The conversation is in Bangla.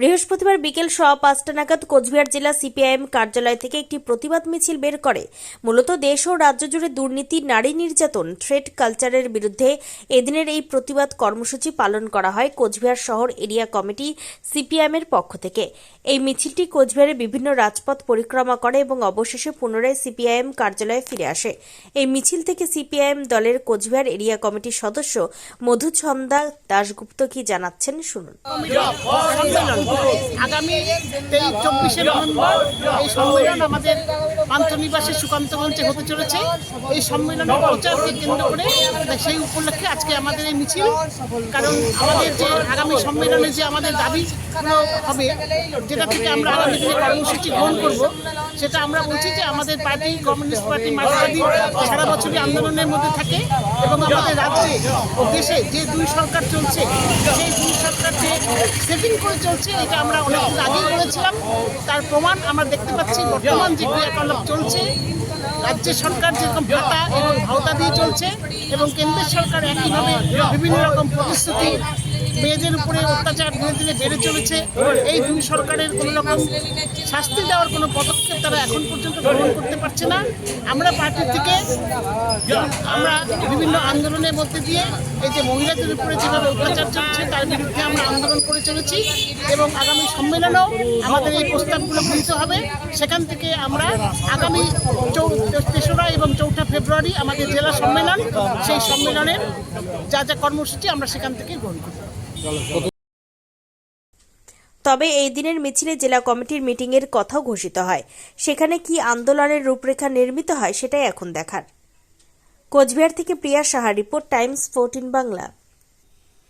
বৃহস্পতিবার বিকেল সোয়া পাঁচটা নাগাদ কোচবিহার জেলা সিপিআইএম কার্যালয় থেকে একটি প্রতিবাদ মিছিল বের করে। মূলত দেশ ও রাজ্য জুড়ে দুর্নীতি, নারী নির্যাতন থ্রেড কালচারের বিরুদ্ধে এদিনের এই প্রতিবাদ কর্মসূচি পালন করা হয় কোচবিহার শহর এরিয়া কমিটি সিপিআইএমের পক্ষ থেকে। এই মিছিলটি কোচবিহারের বিভিন্ন রাজপথ পরিক্রমা করে এবং অবশেষে পুনরায় সিপিআইএম কার্যালয়ে ফিরে আসে। এই মিছিল থেকে সিপিআইএম দলের কোচবিহার এরিয়া কমিটির সদস্য মধুছন্দা দাশগুপ্ত কি জানাচ্ছেন শুনুন। আগামী তেইশ, চব্বিশে নভেম্বর এই সম্মেলন আমাদের পান্থনিবাসে সুকান্ত মঞ্চে হতে চলেছে। এই সম্মেলনের প্রচারকে কেন্দ্র করে সেই উপলক্ষে আজকে আমাদের এই মিছিল। কারণ আমাদের যে আগামী সম্মেলনে যে আমাদের দাবিগুলো হবে, যেটা থেকে আমরা আগামী দিনে কর্মসূচি গ্রহণ করব, সেটা আমরা বলছি যে আমাদের পার্টি, কমিউনিস্ট পার্টি, মার্কসবাদী সারা বছরই আন্দোলনের মধ্যে থাকে এবং আমাদের রাজ্যে ও দেশে যে দুই সরকার চলছে সেই দুই সরকার যে সেটিং করে চলছে, এটা আমরা অনেকদিন আগেই বলেছিলাম। তার প্রমাণ আমরা দেখতে পাচ্ছি, বর্তমান যে ক্রিয়াকলাপ চলছে, রাজ্য সরকার যেরকম ভাতা এবং ভাওতা দিয়ে চলছে এবং কেন্দ্রের সরকার একইভাবে বিভিন্ন রকম প্রতিশ্রুতি মেয়েদের উপরে অত্যাচার ধীরে ধীরে বেড়ে চলেছে, এই দুই সরকারের কোনো রকম শাস্তি দেওয়ার কোনো পদক্ষেপ তারা এখন পর্যন্ত গ্রহণ করতে পারছে না। আমরা পার্টি থেকে আমরা বিভিন্ন আন্দোলনের মধ্যে দিয়ে এই যে মহিলাদের উপরে যেভাবে অত্যাচার চলছে, তার বিরুদ্ধে আমরা আন্দোলন করে চলেছি এবং আগামী সম্মেলনেও আমাদের এই প্রস্তাবগুলো গৃহীত হবে। সেখান থেকে আমরা আগামী তেসরা এবং চৌঠা ফেব্রুয়ারি আমাদের জেলা সম্মেলন, সেই সম্মেলনের যা যা কর্মসূচি আমরা সেখান থেকে গ্রহণ করব। তবে এই দিনের মিছিলে জেলা কমিটির মিটিংয়ের কথাও ঘোষিত হয়। সেখানে কি আন্দোলনের রূপরেখা নির্মিত হয় সেটাই এখন দেখার। কোচবিহার থেকে Priya Saha, report Times, fourteen Bangla.